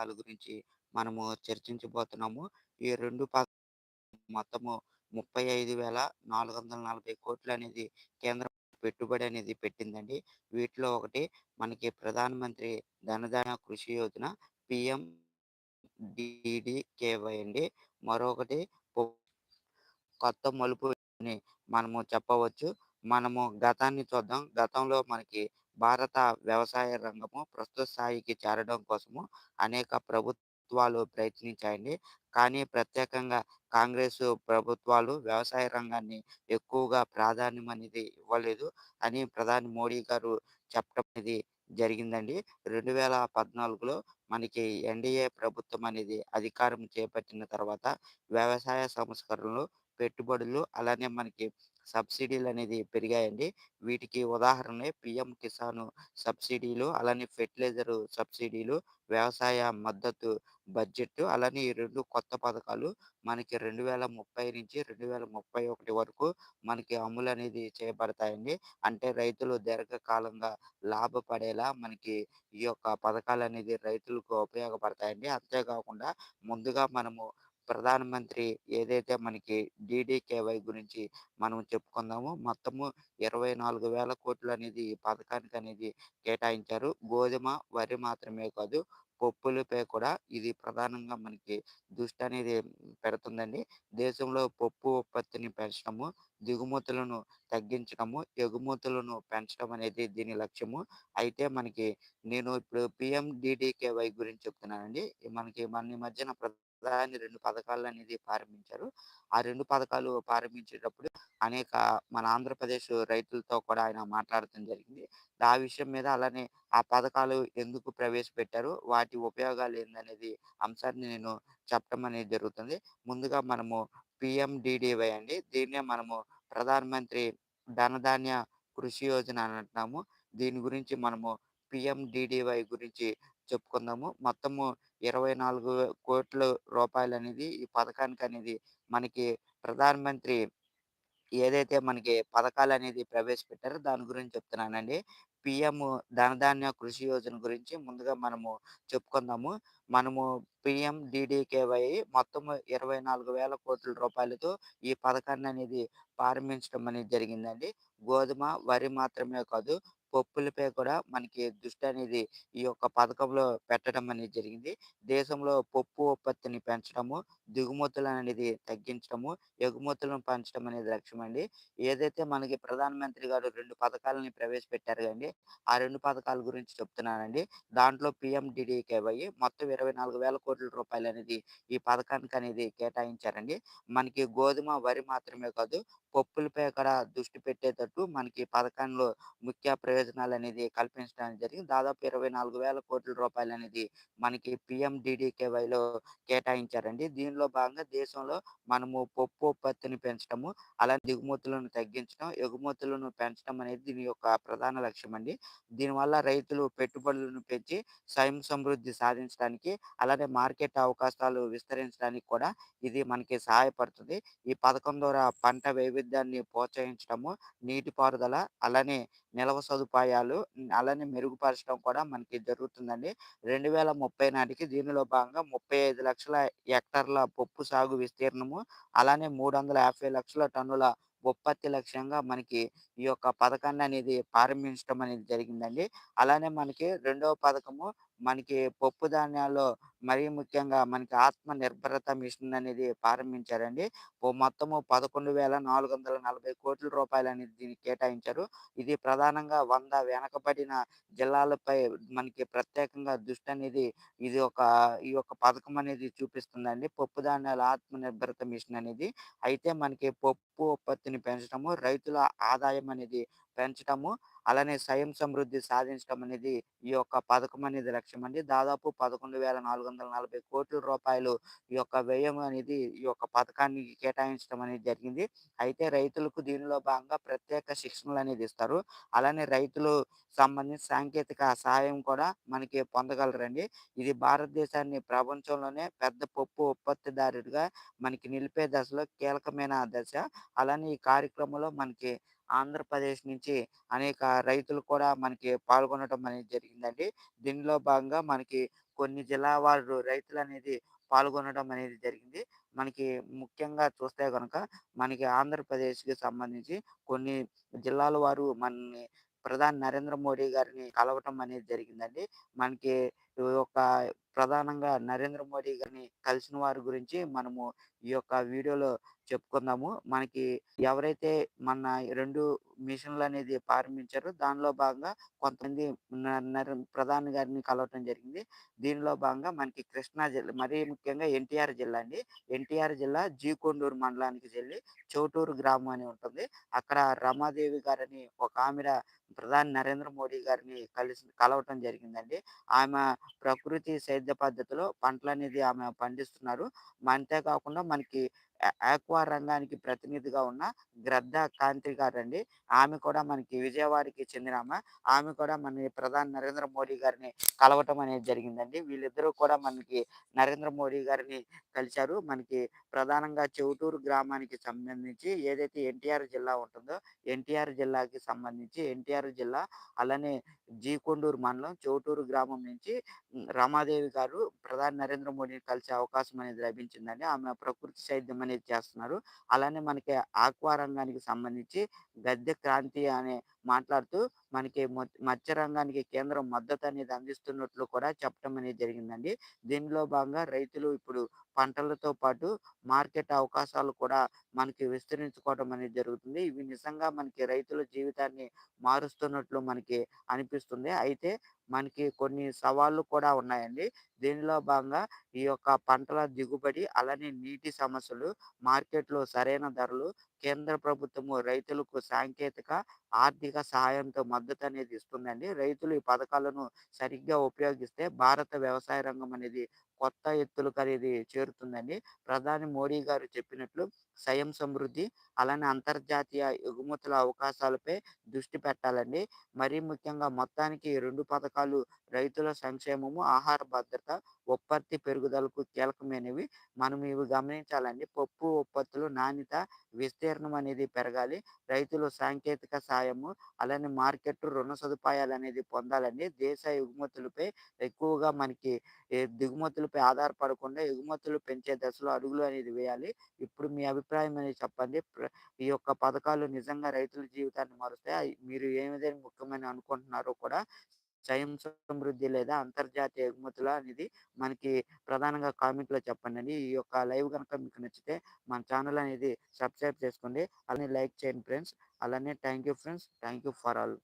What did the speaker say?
పథకాల గురించి మనము చర్చించబోతున్నాము. ఈ 2 ప మొత్తము 35,440 కోట్లనేది కేంద్రం పెట్టుబడి అనేది పెట్టిందండి. వీటిలో ఒకటి మనకి ప్రధానమంత్రి ధనధాన్య కృషి యోజన పీఎం డిడికేవై అండి. మరొకటి కొత్త మలుపు అని మనము చెప్పవచ్చు. మనము గతాన్ని చూద్దాం. గతంలో మనకి భారత వ్యవసాయ రంగము ప్రస్తుత స్థాయికి చేరడం కోసము అనేక ప్రభుత్వాలు ప్రయత్నించాయండి. కానీ ప్రత్యేకంగా కాంగ్రెస్ ప్రభుత్వాలు వ్యవసాయ రంగాన్ని ఎక్కువగా ప్రాధాన్యం అనేది ఇవ్వలేదు అని ప్రధాని మోడీ గారు చెప్పడం అనేది జరిగిందండి. 2014లో మనకి ఎన్‌డీఏ ప్రభుత్వం అనేది అధికారం చేపట్టిన తర్వాత వ్యవసాయ సంస్కరణలు, పెట్టుబడులు అలానే మనకి సబ్సిడీలు అనేది పెరిగాయండి. వీటికి ఉదాహరణే పీఎం కిసాన్ సబ్సిడీలు, అలానే ఫెర్టిలైజర్ సబ్సిడీలు, వ్యవసాయ మద్దతు బడ్జెట్ అలానే ఈ రెండు కొత్త పథకాలు మనకి 2030-2031 వరకు మనకి అమలు అనేది చేయబడతాయండి. అంటే రైతులు దీర్ఘకాలంగా లాభపడేలా మనకి ఈ యొక్క పథకాలు అనేది రైతులకు ఉపయోగపడతాయండి. అంతేకాకుండా ముందుగా మనము ప్రధానమంత్రి ఏదైతే మనకి డీడీకేవై గురించి మనం చెప్పుకుందాము మొత్తము ఇరవై నాలుగు వేల కోట్లు అనేది ఈ పథకానికి అనేది కేటాయించారు. గోధుమ, వరి మాత్రమే కాదు పప్పులపై కూడా ఇది ప్రధానంగా మనకి దృష్టి అనేది పెడుతుందండి. దేశంలో పప్పు ఉత్పత్తిని పెంచడము, దిగుమతులను తగ్గించడము, ఎగుమతులను పెంచడం అనేది దీని లక్ష్యము. అయితే మనకి నేను ఇప్పుడు పిఎండిడికేవై గురించి చెప్తున్నానండి. మనకి మన ఈ మధ్యన ప్రధాని 2 పథకాలనేది ప్రారంభించారు. ఆ రెండు పథకాలు ప్రారంభించేటప్పుడు అనేక మన ఆంధ్రప్రదేశ్ రైతులతో కూడా ఆయన మాట్లాడటం జరిగింది. ఆ విషయం మీద అలానే ఆ పథకాలు ఎందుకు ప్రవేశపెట్టారు? వాటి ఉపయోగాలు ఏందనేది అంశాన్ని నేను చెప్పడం అనేది జరుగుతుంది. ముందుగా మనము పిఎండిడివై అండి. దీన్నే మనము ప్రధానమంత్రి ధనధాన్య కృషి యోజన అని అంటున్నాము. దీని గురించి మనము పిఎండిడివై గురించి చెప్పుకుందాము. మొత్తము ఇరవై నాలుగు కోట్లు రూపాయలు అనేది ఈ పథకానికి అనేది మనకి ప్రధానమంత్రి ఏదైతే మనకి పథకాలు అనేది ప్రవేశపెట్టారో దాని గురించి చెప్తున్నానండి. పిఎం ధనధాన్య కృషి యోజన గురించి ముందుగా మనము చెప్పుకుందాము. మనము పిఎం డిడికేవై మొత్తము 24,000 రూపాయలతో ఈ పథకాన్ని అనేది ప్రారంభించడం అనేది జరిగిందండి. గోధుమ, వరి మాత్రమే కాదు పప్పులపై కూడా మనకి దృష్టి అనేది ఈ యొక్క పథకంలో పెట్టడం అనేది జరిగింది. దేశంలో పప్పు ఉత్పత్తిని పెంచడము, దిగుమతులనేది తగ్గించడము, ఎగుమతులను పెంచడం అనేది లక్ష్యం అండి ఏదైతే మనకి ప్రధానమంత్రి గారు రెండు పథకాలని ప్రవేశపెట్టారు కండి ఆ రెండు పథకాల గురించి చెప్తున్నానండి. దాంట్లో పీఎండీడీకేవై మొత్తం ఇరవై వేల కోట్ల రూపాయలు అనేది ఈ పథకానికి అనేది కేటాయించారండి. మనకి గోధుమ, వరి మాత్రమే కాదు పప్పులపై కూడా దృష్టి పెట్టేటట్టు మనకి పథకంలో ముఖ్య ప్రయోజనాలనేది కల్పించడం జరిగింది. దాదాపు ఇరవై కోట్ల రూపాయలు అనేది మనకి పీఎండీడీకేవైలో కేటాయించారండి. దీనిలో భాగంగా దేశంలో మనము పప్పు ఉత్పత్తిని పెంచడము, అలానే దిగుమతులను తగ్గించడం, ఎగుమతులను పెంచడం అనేది దీని యొక్క ప్రధాన లక్ష్యం అండి దీనివల్ల రైతులు పెట్టుబడులను పెంచి స్వయం సమృద్ధి సాధించడానికి, అలానే మార్కెట్ అవకాశాలు విస్తరించడానికి కూడా ఇది మనకి సహాయపడుతుంది. ఈ పథకం ద్వారా పంట వైవిధ్యాన్ని ప్రోత్సహించడము, నీటిపారుదల అలానే నిల్వ సదుపాయాలు అలానే మెరుగుపరచడం కూడా మనకి జరుగుతుందండి. 2030 నాటికి దీనిలో భాగంగా 35,00,000 హెక్టార్ల పప్పు సాగు విస్తీర్ణము, అలానే 350,00,000 టన్నుల ఉత్పత్తి లక్ష్యంగా మనకి ఈ యొక్క పథకాన్ని అనేది ప్రారంభించడం అనేది జరిగిందండి. అలానే మనకి రెండవ పథకము మనకి పప్పు ధాన్యాల్లో మరీ ముఖ్యంగా మనకి ఆత్మ నిర్భరత మిషన్ అనేది ప్రారంభించారండి. మొత్తము పదకొండు వేల నాలుగు వందల నలభై కోట్ల రూపాయలు అనేది దీనికి కేటాయించారు. ఇది ప్రధానంగా వంద వెనకబడిన జిల్లాలపై మనకి ప్రత్యేకంగా దృష్టి అనేది ఇది ఒక ఈ యొక్క పథకం అనేది చూపిస్తుందండి. పప్పు ధాన్యాల ఆత్మ నిర్భరత మిషన్ అనేది. అయితే మనకి పప్పు ఉత్పత్తిని పెంచడము, రైతుల ఆదాయం అనేది పెంచడము, అలానే స్వయం సమృద్ధి సాధించడం అనేది ఈ యొక్క పథకం అనేది లక్ష్యం అండి దాదాపు 11,440 రూపాయలు ఈ యొక్క వ్యయం అనేది ఈ యొక్క పథకాన్ని కేటాయించడం అనేది జరిగింది. అయితే రైతులకు దీనిలో భాగంగా ప్రత్యేక శిక్షణలు అనేది ఇస్తారు. అలానే రైతులు సంబంధించి సాంకేతిక సహాయం కూడా మనకి పొందగలరండి. ఇది భారతదేశాన్ని ప్రపంచంలోనే పెద్ద పప్పు ఉత్పత్తిదారుడిగా మనకి నిలిపే దశలో కీలకమైన దశ. అలానే ఈ కార్యక్రమంలో మనకి ఆంధ్రప్రదేశ్ నుంచి అనేక రైతులు కూడా మనకి పాల్గొనడం అనేది జరిగిందండి. దీనిలో భాగంగా మనకి కొన్ని జిల్లా వారు రైతులు అనేది పాల్గొనడం అనేది జరిగింది. మనకి ముఖ్యంగా చూస్తే కనుక మనకి ఆంధ్రప్రదేశ్‌కి సంబంధించి కొన్ని జిల్లాల వారు మనని ప్రధాని నరేంద్ర మోడీ గారిని కలవటం అనేది జరిగిందండి. మనకి ఈ యొక్క ప్రధానంగా నరేంద్ర మోడీ గారిని కలిసిన వారి గురించి మనము ఈ యొక్క వీడియోలో చెప్పుకుందాము. మనకి ఎవరైతే మన రెండు మిషన్లు అనేది ప్రారంభించారో దానిలో భాగంగా కొంతమంది ప్రధాని గారిని కలవటం జరిగింది. దీనిలో భాగంగా మనకి కృష్ణా జిల్లా మరీ ముఖ్యంగా ఎన్టీఆర్ జిల్లా అండి. ఎన్టీఆర్ జిల్లా జీకొండూరు మండలానికి చెల్లి చౌటూరు గ్రామం అని ఉంటుంది. అక్కడ రమాదేవి గారని ఒక ఆమె ప్రధాని నరేంద్ర మోడీ గారిని కలిసి కలవటం జరిగిందండి. ఆమె ప్రకృతి సేద్య పద్ధతిలో పంటలనేది ఆమె పండిస్తున్నారు. అంతే కాకుండా మనకి ఆక్వా రంగానికి ప్రతినిధిగా ఉన్న గ్రద్ద కాంతి గారండి. ఆమె కూడా మనకి విజయవాడకి చెందిన ఆమె కూడా మన ప్రధాని నరేంద్ర మోడీ గారిని కలవటం అనేది జరిగిందండి. వీళ్ళిద్దరూ కూడా మనకి నరేంద్ర మోడీ గారిని కలిశారు మనకి ప్రధానంగా చెవుటూరు గ్రామానికి సంబంధించి ఏదైతే ఎన్టీఆర్ జిల్లా ఉంటుందో, ఎన్టీఆర్ జిల్లాకి సంబంధించి ఎన్టీఆర్ జిల్లా అలానే జీకొండూరు మండలం చెవుటూరు గ్రామం నుంచి రమాదేవి గారు ప్రధాని నరేంద్ర మోడీని కలిసే అవకాశం అనేది లభించిందండి. ఆమె ప్రకృతి సైద్యం అనేది చేస్తున్నారు. అలానే మనకి ఆక్వా రంగానికి సంబంధించి గద్దె క్రాంతి అనే మాట్లాడుతూ మనకి మొ మత్స్య రంగానికి కేంద్రం మద్దతు అనేది అందిస్తున్నట్లు కూడా చెప్పడం అనేది జరిగిందండి. దీనిలో భాగంగా రైతులు ఇప్పుడు పంటలతో పాటు మార్కెట్ అవకాశాలు కూడా మనకి విస్తరించుకోవడం అనేది జరుగుతుంది. ఇవి నిజంగా మనకి రైతుల జీవితాన్ని మారుస్తున్నట్లు మనకి అనిపిస్తుంది. అయితే మనకి కొన్ని సవాళ్ళు కూడా ఉన్నాయండి. దీనిలో భాగంగా ఈ యొక్క పంటల దిగుబడి, అలానే నీటి సమస్యలు, మార్కెట్‌లో సరైన ధరలు, కేంద్ర ప్రభుత్వము రైతులకు సాంకేతిక, ఆర్థిక సహాయంతో మద్దతనేది ఇస్తుందండి. రైతులు ఈ పథకాలను సరిగ్గా ఉపయోగిస్తే భారత వ్యవసాయ రంగం అనేది కొత్త ఎత్తులకు అనేది చేరుతుందండి. ప్రధాని మోడీ గారు చెప్పినట్లు స్వయం సమృద్ధి, అలానే అంతర్జాతీయ ఎగుమతుల అవకాశాలపై దృష్టి పెట్టాలండి. మరీ ముఖ్యంగా మొత్తానికి రెండు పథకాలు రైతుల సంక్షేమము, ఆహార భద్రత, ఉత్పత్తి పెరుగుదలకు కీలకమైనవి. మనం ఇవి గమనించాలండి. పప్పు ఉత్పత్తులు నాణ్యత, విస్తీర్ణం అనేది పెరగాలి. రైతులు సాంకేతిక సాయము, అలానే మార్కెట్ రుణ సదుపాయాలు అనేది పొందాలండి. దేశ ఎగుమతులపై ఎక్కువగా మనకి దిగుమతులు దిగుమతులపై ఆధారపడకుండా ఎగుమతులు పెంచే దశలో అడుగులు అనేది వేయాలి. ఇప్పుడు మీ అభిప్రాయం అనేది చెప్పండి. ప్ర ఈ యొక్క పథకాలు నిజంగా రైతుల జీవితాన్ని మారుస్తాయి మీరు ఏదైనా ముఖ్యమైన అనుకుంటున్నారో కూడా స్వయం సమృద్ధి లేదా అంతర్జాతీయ ఎగుమతుల అనేది మనకి ప్రధానంగా కామెంట్‌లో అని ఈ యొక్క లైవ్ కనుక మీకు నచ్చితే మన ఛానల్ అనేది సబ్స్క్రైబ్ చేసుకోండి. అలానే లైక్ చేయండి ఫ్రెండ్స్. అలానే thank you friends. Thank you for all.